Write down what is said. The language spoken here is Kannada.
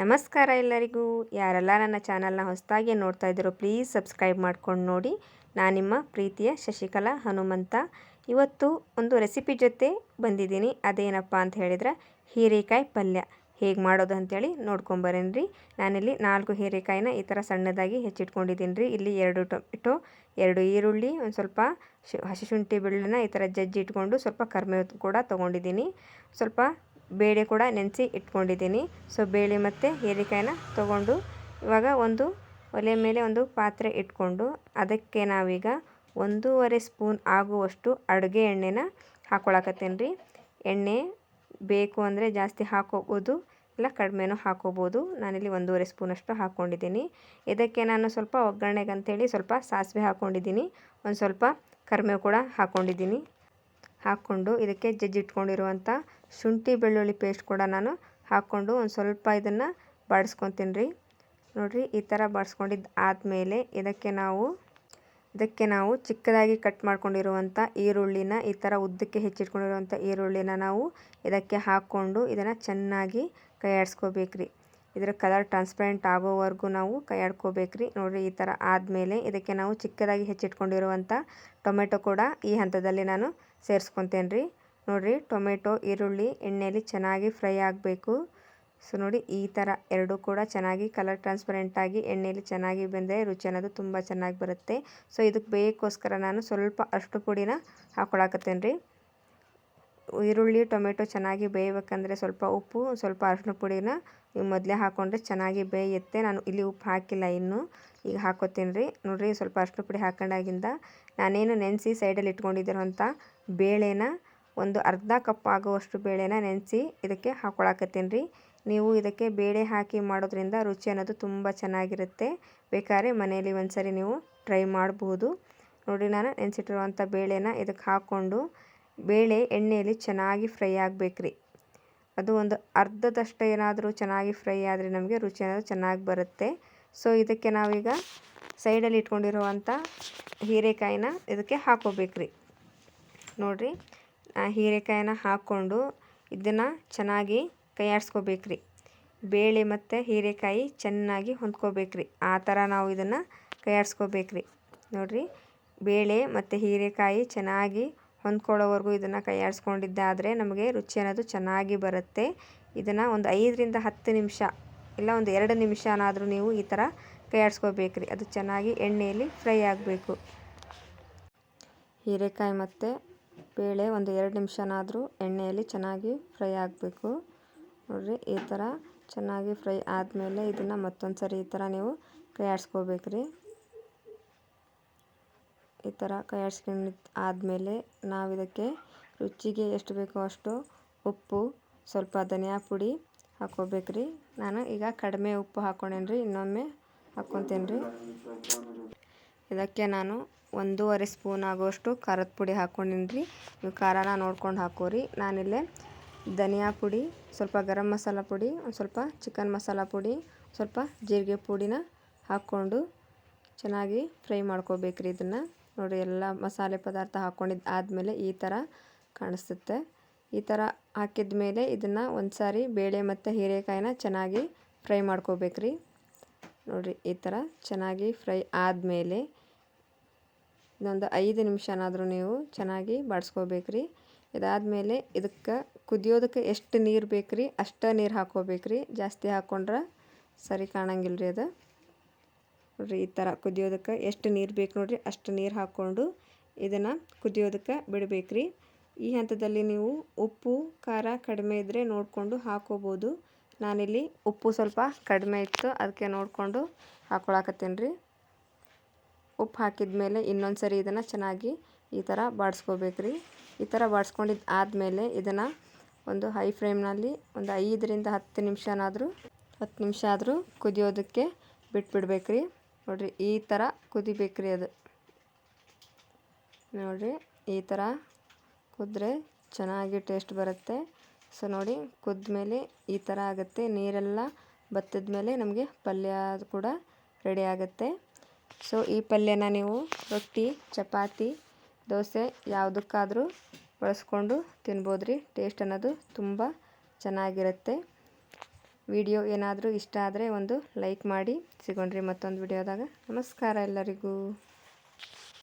ನಮಸ್ಕಾರ ಎಲ್ಲರಿಗೂ. ಯಾರೆಲ್ಲ ನನ್ನ ಚಾನಲ್ನ ಹೊಸದಾಗಿ ನೋಡ್ತಾ ಇದ್ದೀರೋ ಪ್ಲೀಸ್ ಸಬ್ಸ್ಕ್ರೈಬ್ ಮಾಡ್ಕೊಂಡು ನೋಡಿ. ನಾನು ನಿಮ್ಮ ಪ್ರೀತಿಯ ಶಶಿಕಲಾ ಹನುಮಂತ. ಇವತ್ತು ಒಂದು ರೆಸಿಪಿ ಜೊತೆ ಬಂದಿದ್ದೀನಿ. ಅದೇನಪ್ಪ ಅಂತ ಹೇಳಿದ್ರೆ ಹೀರೆಕಾಯಿ ಪಲ್ಯ. ಹೇಗೆ ಮಾಡೋದು ಅಂತೇಳಿ ನೋಡ್ಕೊಂಬರೇನು ರೀ ನಾನಿಲ್ಲಿ ನಾಲ್ಕು ಹೀರೆಕಾಯಿನ ಈ ಥರ ಸಣ್ಣದಾಗಿ ಹೆಚ್ಚಿಟ್ಕೊಂಡಿದ್ದೀನಿ ರೀ ಇಲ್ಲಿ ಎರಡು ಟೊಮೆಟೊ, ಎರಡು ಈರುಳ್ಳಿ, ಒಂದು ಸ್ವಲ್ಪ ಶು ಹಸಿ ಶುಂಠಿ ಬೆಳ್ಳುಳ್ಳಿನ ಈ ಥರ ಜಜ್ಜಿ ಇಟ್ಕೊಂಡು ಸ್ವಲ್ಪ ಕರ್ಮೆ ಕೂಡ ತೊಗೊಂಡಿದ್ದೀನಿ. ಸ್ವಲ್ಪ ಬೇಳೆ ಕೂಡ ನೆನೆಸಿ ಇಟ್ಕೊಂಡಿದ್ದೀನಿ. ಸೊ, ಬೇಳೆ ಮತ್ತು ಹೀರೆಕಾಯಿನ ತೊಗೊಂಡು ಇವಾಗ ಒಂದು ಒಲೆ ಮೇಲೆ ಒಂದು ಪಾತ್ರೆ ಇಟ್ಕೊಂಡು ಅದಕ್ಕೆ ನಾವೀಗ ಒಂದೂವರೆ ಸ್ಪೂನ್ ಆಗುವಷ್ಟು ಅಡುಗೆ ಎಣ್ಣೆನ ಹಾಕ್ಕೊಳಕತ್ತೇನೆ ರೀ. ಎಣ್ಣೆ ಬೇಕು ಅಂದರೆ ಜಾಸ್ತಿ ಹಾಕೋಬೋದು, ಇಲ್ಲ ಕಡಿಮೆನೂ ಹಾಕೋಬೋದು. ನಾನಿಲ್ಲಿ ಒಂದೂವರೆ ಸ್ಪೂನಷ್ಟು ಹಾಕ್ಕೊಂಡಿದ್ದೀನಿ ಇದಕ್ಕೆ ನಾನು ಸ್ವಲ್ಪ ಒಗ್ಗರಣೆಗೆ ಅಂಥೇಳಿ ಸ್ವಲ್ಪ ಸಾಸಿವೆ ಹಾಕ್ಕೊಂಡಿದ್ದೀನಿ ಒಂದು ಸ್ವಲ್ಪ ಕರಿಬೇವು ಕೂಡ ಹಾಕ್ಕೊಂಡಿದ್ದೀನಿ ಹಾಕ್ಕೊಂಡು ಇದಕ್ಕೆ ಜಜ್ಜಿಟ್ಕೊಂಡಿರುವಂಥ ಶುಂಠಿ ಬೆಳ್ಳುಳ್ಳಿ ಪೇಸ್ಟ್ ಕೂಡ ನಾನು ಹಾಕ್ಕೊಂಡು ಒಂದು ಸ್ವಲ್ಪ ಇದನ್ನು ಬಾಡಿಸ್ಕೊತೀನಿ ರೀ. ನೋಡಿರಿ, ಈ ಥರ ಬಾಡಿಸ್ಕೊಂಡಿದ್ದು ಆದಮೇಲೆ ಇದಕ್ಕೆ ನಾವು ಇದಕ್ಕೆ ನಾವು ಚಿಕ್ಕದಾಗಿ ಕಟ್ ಮಾಡ್ಕೊಂಡಿರುವಂಥ ಈರುಳ್ಳಿನ, ಈ ಥರ ಉದ್ದಕ್ಕೆ ಹೆಚ್ಚಿಟ್ಕೊಂಡಿರುವಂಥ ಈರುಳ್ಳಿನ ನಾವು ಇದಕ್ಕೆ ಹಾಕ್ಕೊಂಡು ಇದನ್ನು ಚೆನ್ನಾಗಿ ಕೈ ಆಡಿಸ್ಕೋಬೇಕ್ರಿ ಇದರ ಕಲರ್ ಟ್ರಾನ್ಸ್ಪರೆಂಟ್ ಆಗೋವರೆಗೂ ನಾವು ಕೈ ರೀ ನೋಡಿರಿ, ಈ ಥರ ಆದಮೇಲೆ ಇದಕ್ಕೆ ನಾವು ಚಿಕ್ಕದಾಗಿ ಹೆಚ್ಚಿಟ್ಕೊಂಡಿರುವಂಥ ಟೊಮೆಟೊ ಕೂಡ ಈ ಹಂತದಲ್ಲಿ ನಾನು ಸೇರಿಸ್ಕೊತೇನೆ ರೀ ನೋಡಿರಿ, ಟೊಮೆಟೊ, ಈರುಳ್ಳಿ ಎಣ್ಣೆಯಲ್ಲಿ ಚೆನ್ನಾಗಿ ಫ್ರೈ ಆಗಬೇಕು. ಸೊ ನೋಡಿ, ಈ ಥರ ಎರಡೂ ಕೂಡ ಚೆನ್ನಾಗಿ ಕಲರ್ ಟ್ರಾನ್ಸ್ಪರೆಂಟಾಗಿ ಎಣ್ಣೆಯಲ್ಲಿ ಚೆನ್ನಾಗಿ ಬೆಂದರೆ ರುಚಿ ಅನ್ನೋದು ತುಂಬ ಚೆನ್ನಾಗಿ ಬರುತ್ತೆ. ಸೊ ಇದಕ್ಕೆ ಬೇಕೋಸ್ಕರ ನಾನು ಸ್ವಲ್ಪ ಅಷ್ಟು ಪುಡಿನ ಹಾಕ್ಕೊಳಕತ್ತೇನೆ ರೀ ಈರುಳ್ಳಿ, ಟೊಮೆಟೊ ಚೆನ್ನಾಗಿ ಬೇಯಬೇಕಂದ್ರೆ ಸ್ವಲ್ಪ ಉಪ್ಪು, ಸ್ವಲ್ಪ ಅರಶಿನ ಪುಡಿನ ನೀವು ಮೊದಲೇ ಹಾಕ್ಕೊಂಡ್ರೆ ಚೆನ್ನಾಗಿ ಬೇಯುತ್ತೆ. ನಾನು ಇಲ್ಲಿ ಉಪ್ಪು ಹಾಕಿಲ್ಲ ಇನ್ನೂ, ಈಗ ಹಾಕೋತೀನಿ ರೀ ನೋಡಿರಿ, ಸ್ವಲ್ಪ ಅರಶಿನ ಪುಡಿ ಹಾಕೊಂಡಾಗಿಂದ ನಾನೇನು ನೆನೆಸಿ ಸೈಡಲ್ಲಿ ಇಟ್ಕೊಂಡಿದ್ದೀರೋ ಬೇಳೆನ ಒಂದು ಅರ್ಧ ಕಪ್ ಆಗುವಷ್ಟು ಬೇಳೆನ ನೆನೆಸಿ ಇದಕ್ಕೆ ಹಾಕ್ಕೊಳಕತ್ತೀನಿ ರೀ. ನೀವು ಇದಕ್ಕೆ ಬೇಳೆ ಹಾಕಿ ಮಾಡೋದ್ರಿಂದ ರುಚಿ ಅನ್ನೋದು ತುಂಬ ಚೆನ್ನಾಗಿರುತ್ತೆ. ಬೇಕಾದ್ರೆ ಮನೆಯಲ್ಲಿ ಒಂದ್ಸರಿ ನೀವು ಟ್ರೈ ಮಾಡಬಹುದು ನೋಡಿ, ನಾನು ನೆನೆಸಿಟ್ಟಿರುವಂಥ ಬೇಳೆನ ಇದಕ್ಕೆ ಹಾಕ್ಕೊಂಡು ಬೇಳೆ ಎಣ್ಣೆಯಲ್ಲಿ ಚೆನ್ನಾಗಿ ಫ್ರೈ ಆಗಬೇಕ್ರಿ ಅದು ಒಂದು ಅರ್ಧದಷ್ಟು ಏನಾದರೂ ಚೆನ್ನಾಗಿ ಫ್ರೈ ಆದರೆ ನಮಗೆ ರುಚಿ ಅನ್ನೋದು ಚೆನ್ನಾಗಿ ಬರುತ್ತೆ. ಸೊ, ಇದಕ್ಕೆ ನಾವೀಗ ಸೈಡಲ್ಲಿ ಇಟ್ಕೊಂಡಿರುವಂಥ ಹೀರೆಕಾಯಿನ ಇದಕ್ಕೆ ಹಾಕೋಬೇಕ್ರಿ ನೋಡಿರಿ ಹೀರೆಕಾಯಿನ ಹಾಕ್ಕೊಂಡು ಇದನ್ನು ಚೆನ್ನಾಗಿ ಕೈ ಆಡಿಸ್ಕೋಬೇಕ್ರಿ ಬೇಳೆ ಮತ್ತು ಹೀರೆಕಾಯಿ ಚೆನ್ನಾಗಿ ಹೊಂದ್ಕೋಬೇಕ್ರಿ. ಆ ಥರ ನಾವು ಇದನ್ನು ಆಡಿಸ್ಕೋಬೇಕ್ರಿ ನೋಡಿರಿ, ಬೇಳೆ ಮತ್ತು ಹೀರೆಕಾಯಿ ಚೆನ್ನಾಗಿ ಹೊಂದ್ಕೊಳ್ಳೋವರೆಗೂ ಇದನ್ನು ಕೈ ಆಡಿಸ್ಕೊಂಡಿದ್ದಾದರೆ ನಮಗೆ ರುಚಿ ಅನ್ನೋದು ಚೆನ್ನಾಗಿ ಬರುತ್ತೆ. ಇದನ್ನು ಒಂದು ಐದರಿಂದ ಹತ್ತು ನಿಮಿಷ, ಇಲ್ಲ ಒಂದು ಎರಡು ನಿಮಿಷನಾದರೂ ನೀವು ಈ ಥರ ಕೈ ಆಡಿಸ್ಕೋಬೇಕ್ರಿ ಅದು ಚೆನ್ನಾಗಿ ಎಣ್ಣೆಯಲ್ಲಿ ಫ್ರೈ ಆಗಬೇಕು. ಹೀರೆಕಾಯಿ ಮತ್ತು ಬೇಳೆ ಒಂದು ಎರಡು ನಿಮಿಷನಾದರೂ ಎಣ್ಣೆಯಲ್ಲಿ ಚೆನ್ನಾಗಿ ಫ್ರೈ ಆಗಬೇಕು. ನೋಡಿರಿ, ಈ ಥರ ಚೆನ್ನಾಗಿ ಫ್ರೈ ಆದಮೇಲೆ ಇದನ್ನು ಮತ್ತೊಂದು ಸರಿ ಈ ಥರ ನೀವು ಕೈ ಆಡಿಸ್ಕೋಬೇಕ್ರಿ ಈ ಥರ ಕೈ ಆದಮೇಲೆ ನಾವು ಇದಕ್ಕೆ ರುಚಿಗೆ ಎಷ್ಟು ಬೇಕೋ ಅಷ್ಟು ಉಪ್ಪು, ಸ್ವಲ್ಪ ಧನಿಯಾ ಪುಡಿ ಹಾಕ್ಕೋಬೇಕ್ರಿ. ನಾನು ಈಗ ಕಡಿಮೆ ಉಪ್ಪು ಹಾಕ್ಕೊಂಡೇನಿ ರೀ ಇನ್ನೊಮ್ಮೆ ಹಾಕ್ಕೊತೇನೆ ರೀ ಇದಕ್ಕೆ ನಾನು ಒಂದೂವರೆ ಸ್ಪೂನ್ ಆಗೋಷ್ಟು ಖಾರದ ಪುಡಿ ಹಾಕ್ಕೊಂಡಿನಿ ರೀ ನೀವು ಖಾರನ ನೋಡ್ಕೊಂಡು ಹಾಕೋರಿ. ನಾನಿಲ್ಲೇ ಧನಿಯಾ ಪುಡಿ, ಸ್ವಲ್ಪ ಗರಂ ಮಸಾಲ ಪುಡಿ, ಒಂದು ಸ್ವಲ್ಪ ಚಿಕನ್ ಮಸಾಲ ಪುಡಿ ಸ್ವಲ್ಪ ಜೀರಿಗೆ ಪುಡಿನ ಹಾಕ್ಕೊಂಡು ಚೆನ್ನಾಗಿ ಫ್ರೈ ಮಾಡ್ಕೋಬೇಕ್ರಿ ಇದನ್ನು. ನೋಡಿ, ಎಲ್ಲ ಮಸಾಲೆ ಪದಾರ್ಥ ಹಾಕ್ಕೊಂಡಿದ್ದು ಆದಮೇಲೆ ಈ ಥರ ಕಾಣಿಸುತ್ತೆ. ಈ ಥರ ಹಾಕಿದ ಮೇಲೆ ಇದನ್ನು ಒಂದು ಸಾರಿ ಬೇಳೆ ಮತ್ತು ಹೀರೆಕಾಯಿನ ಚೆನ್ನಾಗಿ ಫ್ರೈ ಮಾಡ್ಕೋಬೇಕ್ರಿ. ನೋಡಿರಿ ಈ ಥರ ಚೆನ್ನಾಗಿ ಫ್ರೈ ಆದಮೇಲೆ ಇದೊಂದು ಐದು ನಿಮಿಷನಾದರೂ ನೀವು ಚೆನ್ನಾಗಿ ಬಾಡಿಸ್ಕೋಬೇಕ್ರಿ. ಇದಾದಮೇಲೆ ಇದಕ್ಕೆ ಕುದಿಯೋದಕ್ಕೆ ಎಷ್ಟು ನೀರು ಬೇಕ್ರಿ, ಅಷ್ಟು ನೀರು ಹಾಕ್ಕೋಬೇಕ್ರಿ ಜಾಸ್ತಿ ಹಾಕ್ಕೊಂಡ್ರೆ ಸರಿ ಕಾಣಂಗಿಲ್ಲ ರೀ ಅದು. ನೋಡಿರಿ ಈ ಥರ ಕುದಿಯೋದಕ್ಕೆ ಎಷ್ಟು ನೀರು ಬೇಕು ನೋಡಿರಿ, ಅಷ್ಟು ನೀರು ಹಾಕ್ಕೊಂಡು ಇದನ್ನು ಕುದಿಯೋದಕ್ಕೆ ಬಿಡಬೇಕ್ರಿ. ಈ ಹಂತದಲ್ಲಿ ನೀವು ಉಪ್ಪು, ಖಾರ ಕಡಿಮೆ ಇದ್ದರೆ ನೋಡಿಕೊಂಡು ಹಾಕೋಬೋದು. ನಾನಿಲ್ಲಿ ಉಪ್ಪು ಸ್ವಲ್ಪ ಕಡಿಮೆ ಇತ್ತು, ಅದಕ್ಕೆ ನೋಡಿಕೊಂಡು ಹಾಕ್ಕೊಳಕತ್ತೀನಿ ರೀ ಉಪ್ಪು ಹಾಕಿದ ಮೇಲೆ ಇನ್ನೊಂದು ಸರಿ ಇದನ್ನು ಚೆನ್ನಾಗಿ ಈ ಥರ ಬಾಡಿಸ್ಕೋಬೇಕ್ರಿ. ಈ ಥರ ಬಾಡಿಸ್ಕೊಂಡಿದ್ದು ಆದಮೇಲೆ ಇದನ್ನು ಒಂದು ಹೈ ಫ್ಲೇಮ್ನಲ್ಲಿ ಒಂದು ಐದರಿಂದ ಹತ್ತು ನಿಮಿಷನಾದರೂ, ಹತ್ತು ನಿಮಿಷ ಆದರೂ ಕುದಿಯೋದಕ್ಕೆ ಬಿಟ್ಬಿಡ್ಬೇಕ್ರಿ. ನೋಡಿರಿ, ಈ ಥರ ಕುದಿಬೇಕ್ರಿ ಅದು. ನೋಡಿರಿ, ಈ ಥರ ಕುದ್ರೆ ಚೆನ್ನಾಗಿ ಟೇಸ್ಟ್ ಬರುತ್ತೆ. ಸೊ ನೋಡಿ, ಕುದ್ಮೇಲೆ ಈ ಥರ ಆಗುತ್ತೆ. ನೀರೆಲ್ಲ ಬತ್ತಿದ ಮೇಲೆ ನಮಗೆ ಪಲ್ಯ ಕೂಡ ರೆಡಿ ಆಗುತ್ತೆ. ಸೊ ಈ ಪಲ್ಯನ ನೀವು ರೊಟ್ಟಿ, ಚಪಾತಿ, ದೋಸೆ ಯಾವುದಕ್ಕಾದರೂ ಬಳಸ್ಕೊಂಡು ತಿನ್ಬೋದು ರೀ ಟೇಸ್ಟ್ ಅನ್ನೋದು ತುಂಬ ಚೆನ್ನಾಗಿರುತ್ತೆ. ವಿಡಿಯೋ ಏನಾದರೂ ಇಷ್ಟ ಆದರೆ ಒಂದು ಲೈಕ್ ಮಾಡಿ. ಸಿಗೋಣ್ರಿ ಮತ್ತೊಂದು ವಿಡಿಯೋದಾಗ. ನಮಸ್ಕಾರ ಎಲ್ಲರಿಗೂ.